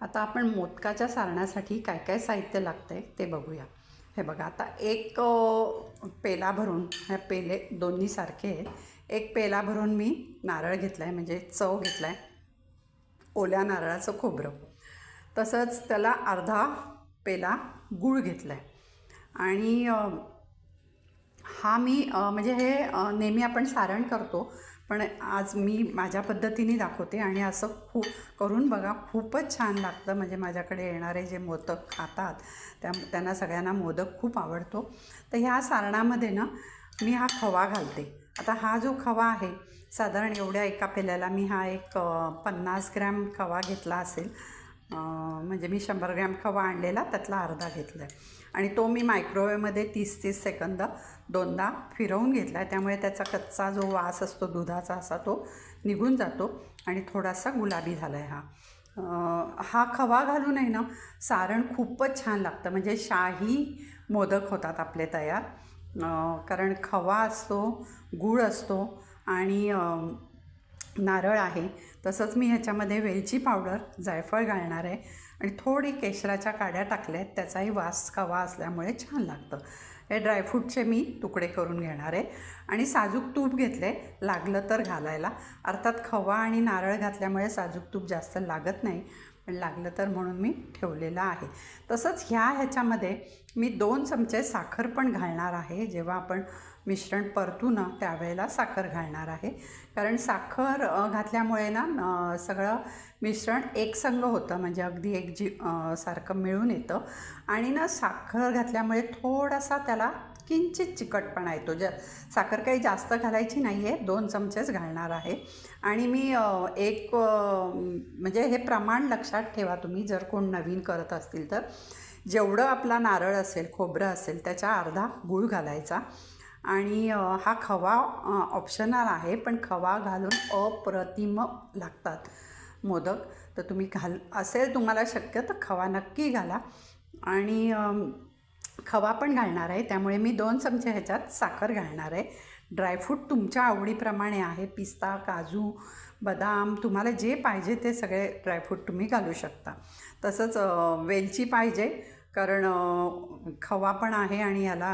आता आपण मोदकाच्या सारण्यासाठी काय काय साहित्य लागतं आहे ते बघूया. हे बघा आता एक पेला भरून ह्या पेले दोन्ही सारखे आहेत. एक पेला भरून मी नारळ घेतला आहे म्हणजे चव घेतला आहे ओल्या नारळाचं खोबरं. तसंच त्याला अर्धा पेला गूळ घेतला आहे आणि हा मी म्हणजे हे नेहमी आपण सारण करतो पण आज मी माझ्या पद्धतीने दाखवते आणि असं खूप करून बघा खूपच छान लागतं. म्हणजे माझ्याकडे येणारे जे मोदक खातात त्या त्यांना सगळ्यांना मोदक खूप आवडतो. तर ह्या सारणामध्ये ना मी हा खवा घालते. आता हा जो खवा आहे साधारण एवढ्या एका पेल्याला मी हा एक पन्नास ग्रॅम खवा घेतला असेल म्हणजे मी शंभर ग्रॅम खवा आणलेला त्यातला अर्धा घेतला आहे आणि तो मी मायक्रोवेवमध्ये तीस तीस सेकंद दोनदा फिरवून घेतला आहे त्यामुळे त्याचा कच्चा जो वास असतो दुधाचा असा तो निघून जातो आणि थोडासा गुलाबी झाला आहे हा हा खवा घालून आहे ना सारण खूपच छान लागतं. म्हणजे शाही मोदक होतात आपले तयार. कारण खवा असतो गूळ असतो आणि नारळ आहे तसंच मी ह्याच्यामध्ये वेलची पावडर जायफळ घालणार आहे आणि थोडी केशराच्या काड्या टाकल्या आहेत त्याचाही वास खवा असल्यामुळे छान लागतं. हे ड्रायफ्रूटचे मी तुकडे करून घेणार आहे. आणि साजूक तूप घेतले लागलं तर घालायला. अर्थात खवा आणि नारळ घातल्यामुळे साजूक तूप जास्त लागत नाही. लागलं तर म्हणून मी ठेवलेलं आहे. तसंच ह्या ह्याच्यामध्ये मी दोन चमचे साखर पण घालणार आहे. जेव्हा आपण मिश्रण परतू ना त्यावेळेला साखर घालणार आहे. कारण साखर घातल्यामुळे ना सगळं मिश्रण एकसंग होतं. म्हणजे अगदी एक जी सारखं मिळून येतं. आणि ना साखर घातल्यामुळे थोडासा त्याला किंचित चिकटपणा येतो. ज साखर काही जास्त घालायची नाही आहे दोन चमचेच घालणार आहे. आणि मी एक म्हणजे हे प्रमाण लक्षात ठेवा तुम्ही जर कोण नवीन करत असतील तर. जेवढं आपला नारळ असेल खोबरं असेल त्याच्या अर्धा गूळ घालायचा. आणि हा खवा ऑप्शनल आहे पण खवा घालून अप्रतिम लागतात मोदक. तर तुम्ही घाल असेल तुम्हाला शक्य तर खवा नक्की घाला. आणि खवा पण घालणार आहे. त्यामुळे मी दोन चमचे ह्याच्यात साखर घालणार आहे. ड्रायफ्रूट तुमच्या आवडीप्रमाणे आहे. पिस्ता काजू बदाम तुम्हाला जे पाहिजे ते सगळे ड्रायफ्रूट तुम्ही घालू शकता. तसंच वेलची पाहिजे. कारण खवा पण आहे आणि याला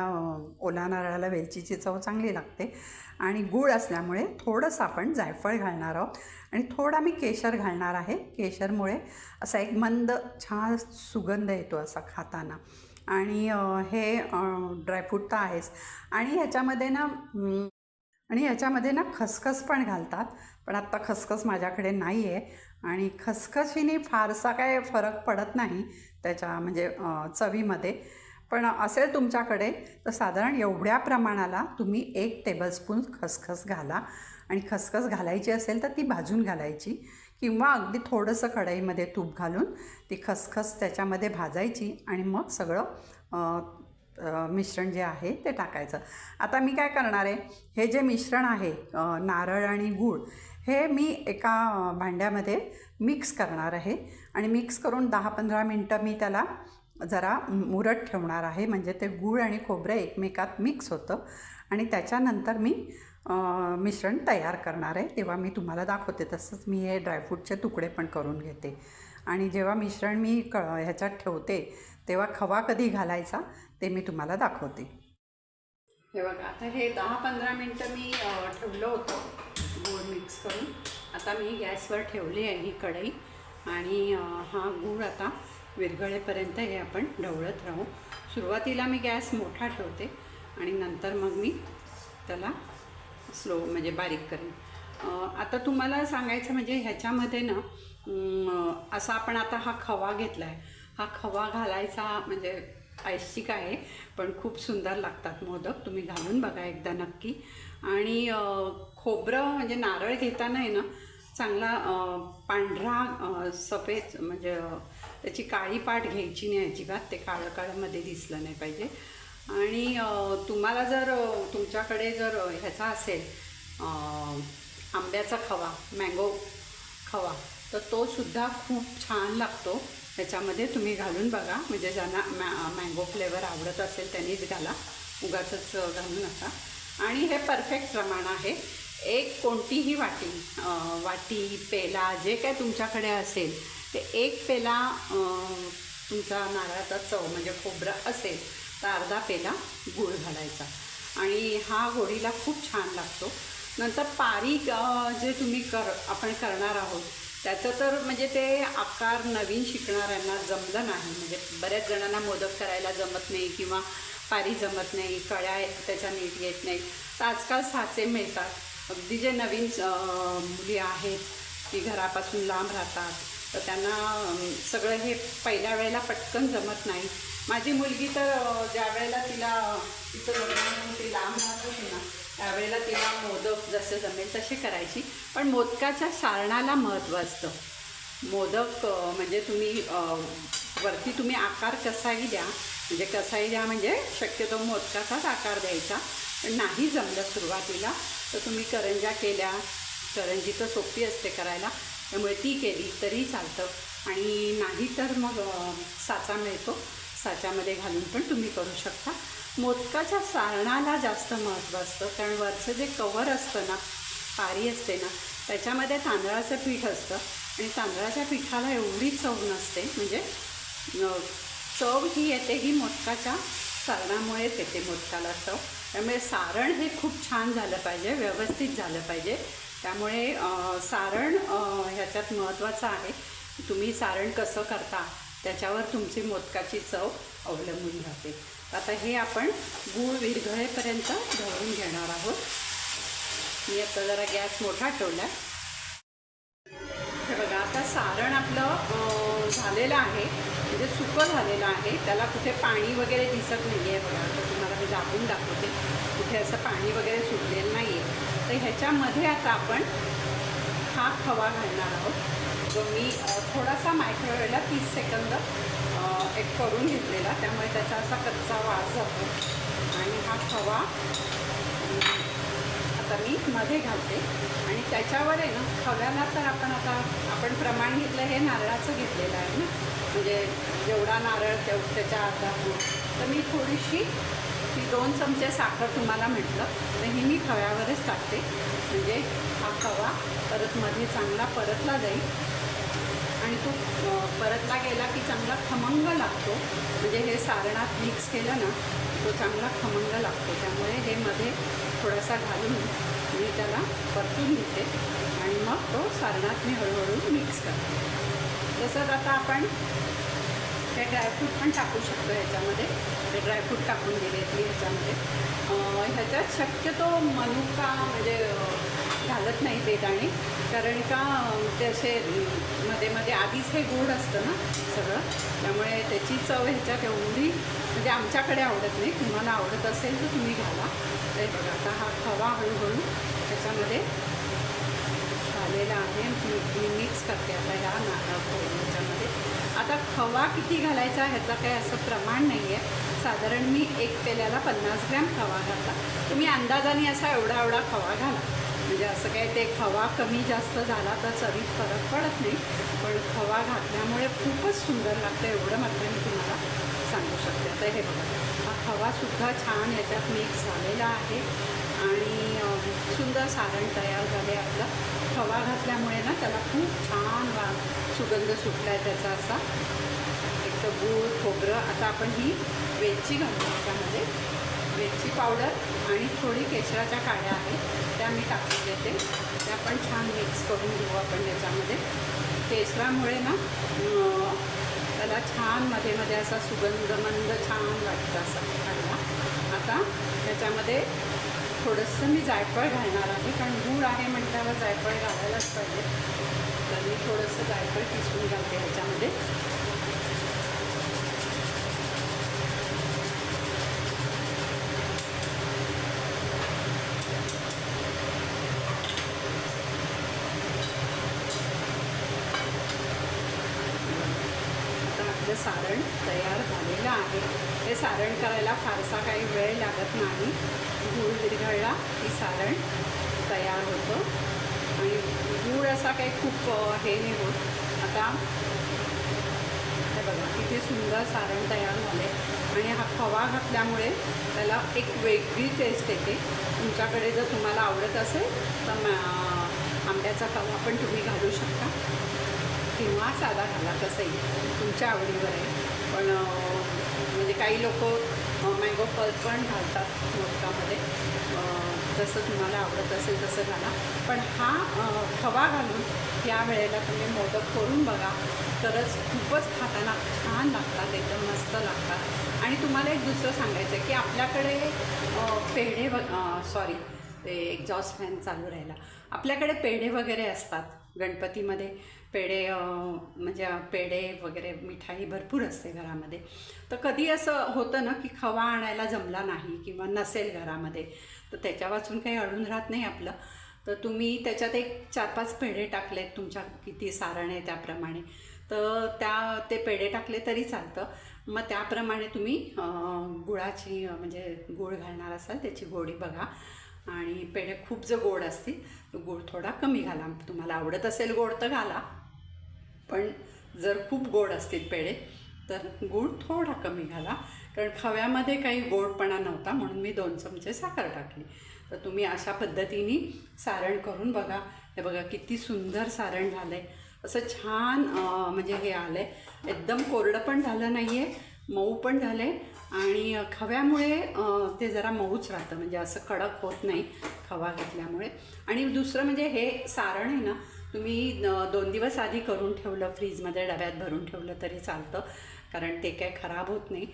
ओला नारळाला वेलचीची चव चांगली लागते. आणि गूळ असल्यामुळे थोडंसं आपण जायफळ घालणार आहोत. आणि थोडा मी केशर घालणार आहे. केशरमुळे असा एक मंद छान सुगंध येतो असा खाताना. आणि हे ड्रायफ्रूट तर आहेच. आणि ह्याच्यामध्ये ना आणि ह्याच्यामध्ये ना खसखस पण घालतात पण आत्ता खसखस माझ्याकडे नाही आहे आणि खसखशीने फारसा काय फरक पडत नाही त्याच्या म्हणजे चवीमध्ये. पण असेल तुमच्याकडे तर साधारण एवढ्या प्रमाणाला तुम्ही एक टेबलस्पून खसखस घाला. आणि खसखस घालायची असेल तर ती भाजून घालायची. किंवा अगदी थोडंसं कढईमध्ये तूप घालून ती खसखस त्याच्यामध्ये भाजायची आणि मग सगळं मिश्रण जे आहे ते टाकायचं. आता मी काय करणार आहे हे जे मिश्रण आहे नारळ आणि गूळ हे मी एका भांड्यामध्ये मिक्स करणार आहे आणि मिक्स करून दहा पंधरा मिनटं मी त्याला जरा मुरत ठेवणार आहे. म्हणजे ते गूळ आणि खोबरं एकमेकात मिक्स होतं आणि त्याच्यानंतर मी मिश्रण तयार करणार आहे. तेव्हा मी तुम्हाला दाखवते. तसंच मी हे ड्रायफ्रूटचे तुकडे पण करून घेते. आणि जेव्हा मिश्रण मी क ह्याच्यात ठेवते तेव्हा खवा कधी घालायचा ते मी तुम्हाला दाखवते. हे बघा आता हे दहा पंधरा मिनटं मी ठेवलं होतं गोड मिक्स करून. आता मी गॅसवर ठेवली आहे ही कढई. आणि हा गूळ आता विरघळेपर्यंत हे आपण ढवळत राहू. सुरुवातीला मी गॅस मोठा ठेवते आणि नंतर मग मी त्याला स्लो म्हणजे बारीक करेन. आता तुम्हाला सांगायचं म्हणजे ह्याच्यामध्ये ना असा आपण आता हा खवा घेतला आहे हा खवा घालायचा म्हणजे ऐच्छिक आहे पण खूप सुंदर लागतात मोदक. तुम्ही घालून बघा एकदा नक्की. आणि खोबरं म्हणजे नारळ घेताना आहे ना चांगला पांढरा सफेद म्हणजे त्याची काळी पाट घ्यायची नाही अजिबात. ते काळं काळंमध्ये दिसलं नाही पाहिजे. आणि तुम्हाला जर तुमच्याकडे जर ह्याचा असेल आंब्याचा खवा मँगो खवा तर तो सुद्धा खूप छान लागतो. ह्याच्यामध्ये तुम्ही घालून बघा. म्हणजे ज्यांना मॅ मँगो फ्लेवर आवडत असेल त्यांनीच घाला. उगाचच घालू नका. आणि हे परफेक्ट प्रमाण आहे. एक कोणतीही वाटी वाटी पेला जे काय तुमच्याकडे असेल ते एक पेला तुमचा नारळाचा चव म्हणजे खोबरं असेल तर अर्धा पेला गूळ घालायचा. आणि हा होळीला खूप छान लागतो. नंतर पारी जे तुम्ही कर आपण करणार आहोत त्याचं तर म्हणजे ते आकार नवीन शिकणाऱ्यांना जमलं नाही. म्हणजे बऱ्याच जणांना मोदक करायला जमत नाही किंवा पारी जमत नाही कळ्या त्याच्या नीट येत नाही. तर आजकाल साचे मिळतात. अगदी जे नवीन मुली आहेत की घरापासून लांब राहतात. तर त्यांना सगळं हे पहिल्या वेळेला पटकन जमत नाही. माझी मुलगी तर ज्या वेळेला तिला तिचं लग्न ती लांब राहत होती ना त्यावेळेला तिला मोदक जसे जमेल तसे करायची. पण मोदकाच्या सारणाला महत्त्व असतं. मोदक म्हणजे तुम्ही वरती तुम्ही आकार कसाही द्या म्हणजे कसाही द्या म्हणजे शक्यतो मोदकाचाच आकार द्यायचा. पण नाही जमलं सुरुवातीला तर तुम्ही करंजा केल्या. करंजी तर सोपी असते करायला. त्यामुळे ती केली तरी चालतं. आणि नाही तर मग साचा मिळतो. साच्यामध्ये घालून पण तुम्ही करू शकता. मोदकाच्या सारणाला जास्त महत्त्व असतं. कारण वरचं जे कवर असतं ना पारी असते ना त्याच्यामध्ये तांदळाचं पीठ असतं. आणि तांदळाच्या पिठाला एवढी चव नसते. म्हणजे चव ही येते ही मोदकाच्या सारणामुळेच येते मोदकाला चव. त्यामुळे सारण हे खूप छान झालं पाहिजे व्यवस्थित झालं पाहिजे. त्यामुळे सारण ह्याच्यात महत्त्वाचं आहे. तुम्ही सारण कसं करता त्याच्यावर तुमची मोदकाची चव अवलंबून राहते. आता हे आपण गूळ विरघळेपर्यंत ढवळून घेणार आहोत. मी आता जरा गॅस मोठा ठेवला हे बघा आता सारण आपलं झालेलं आहे. म्हणजे सुकं झालेलं आहे. त्याला कुठे पाणी वगैरे दिसत नाही आहे बघा. आता तुम्हाला मी दाबून दाखवते. कुठे असं पाणी वगैरे सुटलेलं नाही आहे तर ह्याच्यामध्ये आता आपण हा खवा घालणार आहोत. जो मी थोडासा मायक्रोवेव्हला तीस सेकंद एक करून घेतलेला. त्यामुळे त्याचा असा कच्चा वास जातो. आणि हा खवा आता मी मध्ये घालते. आणि त्याच्यावर आहे ना खव्याला तर आपण आता आपण प्रमाण घेतलं हे नारळाचं घेतलेलं आहे ना. म्हणजे जेवढा नारळ तेव त्याच्या आता तर मी थोडीशी ती दोन चमचे साखर तुम्हाला म्हटलं तर ही मी खव्यावरच टाकते. म्हणजे हा खवा परत मध्ये चांगला परतला जाईल. आणि तो परतला गेला की चांगला खमंग लागतो. म्हणजे हे सारणात मिक्स केलं ना तो चांगला खमंग लागतो. त्यामुळे हे मध्ये थोडासा घालून मी त्याला परतून घेते. आणि मग तो सारणात मी हळूहळू मिक्स करते. तसंच आता आपण हे ड्रायफ्रूट पण टाकू शकतो ह्याच्यामध्ये. ते ड्रायफ्रूट टाकून दिले मी ह्याच्यामध्ये. ह्याच्यात शक्यतो मनुका म्हणजे घालत नाही बेदाणे कारण का ते असे मध्ये मध्ये आधीच हे गोड असतं ना सगळं. त्यामुळे त्याची चव ह्याच्यात एवढी म्हणजे आमच्याकडे आवडत नाही. तुम्हाला आवडत असेल तर तुम्ही घाला. ते बघा आता हा खवा हळूहळू त्याच्यामध्ये झालेला आहे. मी मिक्स करते आता ह्या नारळ ह्याच्यामध्ये आता खवा किती घालायचा ह्याचा काही असं प्रमाण नाही आहे. साधारण मी एक पेल्याला पन्नास ग्रॅम खवा घातला. तुम्ही अंदाजाने असा एवढा एवढा खवा घाला. म्हणजे असं काय ते खवा कमी जास्त झाला तर चवीत फरक पडत नाही. पण खवा घातल्यामुळे खूपच सुंदर लागतं एवढं मात्र मी तुम्हाला सांगू शकते. तर हे बघा. हा खवासुद्धा छान याच्यात मिक्स झालेला आहे. आणि सुंदर सारण तयार झाले आपलं. खवा घातल्यामुळे ना त्याला खूप छान वा सुगंध सुटला आहे त्याचा असा. एक तर गूळ खोबरं आता आपण ही वेलची घालतो त्याच्यामध्ये वेलची पावडर आणि थोडी केशराच्या काड्या आहेत त्या मी टाकून देते. त्या पण छान मिक्स करून घेऊ आपण त्याच्यामध्ये. केशरामुळे ना त्याला छानमध्ये मध्ये असा सुगंध मंद छान वाटतं असा खायला. आता त्याच्यामध्ये थोडंसं मी जायफळ घालणार आहे कारण गूळ आहे म्हटल्यावर जायफळ घालायलाच पाहिजे. तर मी थोडंसं जायफळ किसून घालते ह्याच्यामध्ये आपलं सारण तयार झालेलं आहे. हे सारण करायला फारसा काही वेळ लागत नाही. गूळ विरघळला की सारण तयार होतं. आणि गूळ असा काही खूप हे नाही होत. आता हे बघा किती सुंदर सारण तयार झाले आणि हा खवा घातल्यामुळे त्याला एक वेगळी टेस्ट येते. तुमच्याकडे जर तुम्हाला आवडत असेल तर आंब्याचा खवा पण तुम्ही घालू शकता. किंवा साधा घाला कसंही तुमच्या आवडीवर आहे. पण म्हणजे काही लोक मँगो फल पण घालतात मोदकामध्ये. जसं तुम्हाला आवडत असेल तसं घाला. पण हा खवा घालून या वेळेला तुम्ही मोदक करून बघा. तरच खूपच खाताना छान लागतात एकदम मस्त लागतात. आणि तुम्हाला एक दुसरं सांगायचं आहे की आपल्याकडे पेढे व सॉरी ते एक्झॉस्ट फॅन चालू राहिला. आपल्याकडे पेढे वगैरे असतात. गणपतीमध्ये पेढे म्हणजे पेढे वगैरे मिठाई भरपूर असते घरामध्ये. तर कधी असं होतं ना की खवा आणायला जमला नाही किंवा नसेल घरामध्ये तर त्याच्या वाचून काही अडून राहत नाही आपलं. तर तुम्ही त्याच्यात एक चार पाच पेढे टाकलेत तुमच्या किती सारण आहे त्याप्रमाणे. तर त्या ते पेढे टाकले तरी चालतं. मग त्याप्रमाणे तुम्ही गुळाची म्हणजे गुळ घालणार असाल त्याची गोडी बघा. आणि पेढे खूप जर गोड असतील तर गोड थोडा कमी घाला. तुम्हाला आवडत असेल गोड तर घाला. पण जर खूप गोड असतील पेढे तर गूळ थोडा कमी घाला. कारण खव्यामध्ये काही गोडपणा नव्हता म्हणून मी दोन चमचे साखर टाकली. तर तुम्ही अशा पद्धतीने सारण करून बघा. हे बघा किती सुंदर सारण झालं आहे असं छान म्हणजे हे आलं आहे एकदम कोरडं पण झालं नाही आहे मऊ पण झालं आहे आणि खव्यामुळे ते जरा मऊच राहतं. म्हणजे असं कडक होत नाही खवा घेतल्यामुळे. आणि दुसरं म्हणजे हे सारण आहे ना तुम्ही दोन दिवस आधी करून ठेवलं फ्रीजमध्ये डब्यात भरून ठेवलं तरी चालतं. कारण ते काय खराब होत नाही.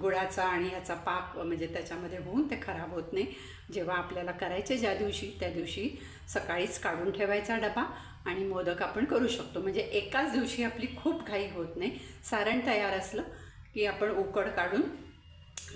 गुळाचा आणि ह्याचा पाक म्हणजे त्याच्यामध्ये होऊन ते खराब होत नाही. जेव्हा आपल्याला करायचे ज्या दिवशी त्या दिवशी सकाळीच काढून ठेवायचा डबा आणि मोदक आपण करू शकतो. म्हणजे एकाच दिवशी आपली खूप घाई होत नाही. सारण तयार असलं की आपण उकड काढून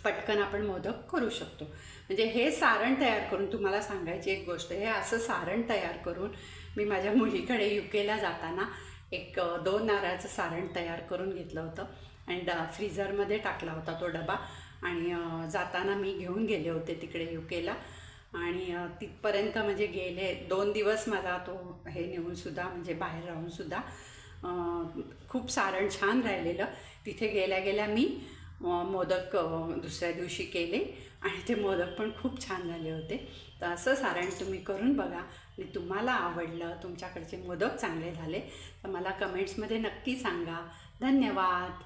पटकन आपण मोदक करू शकतो. म्हणजे हे सारण तयार करून तुम्हाला सांगायची एक गोष्ट हे असं सारण तयार करून मी माझ्या मुलीकडे यू केला जाताना एक दोन नारळाचं सारण तयार करून घेतलं होतं आणि ड फ्रीझरमध्ये टाकला होता तो डबा आणि जाताना मी घेऊन गेले होते तिकडे यू केला आणि तिथपर्यंत म्हणजे गेले दोन दिवस मला तो हे नेऊनसुद्धा म्हणजे बाहेर राहूनसुद्धा खूप सारण छान राहिलेलं. तिथे गेल्या गेल्या मी मोदक दुसऱ्या दिवशी केले आणि ते मोदक पण खूप छान झाले होते. तर असं सारण तुम्ही करून बघा. आणि तुम्हाला आवडलं तुमच्याकडचे मोदक चांगले झाले तर मला कमेंट्समध्ये नक्की सांगा. धन्यवाद.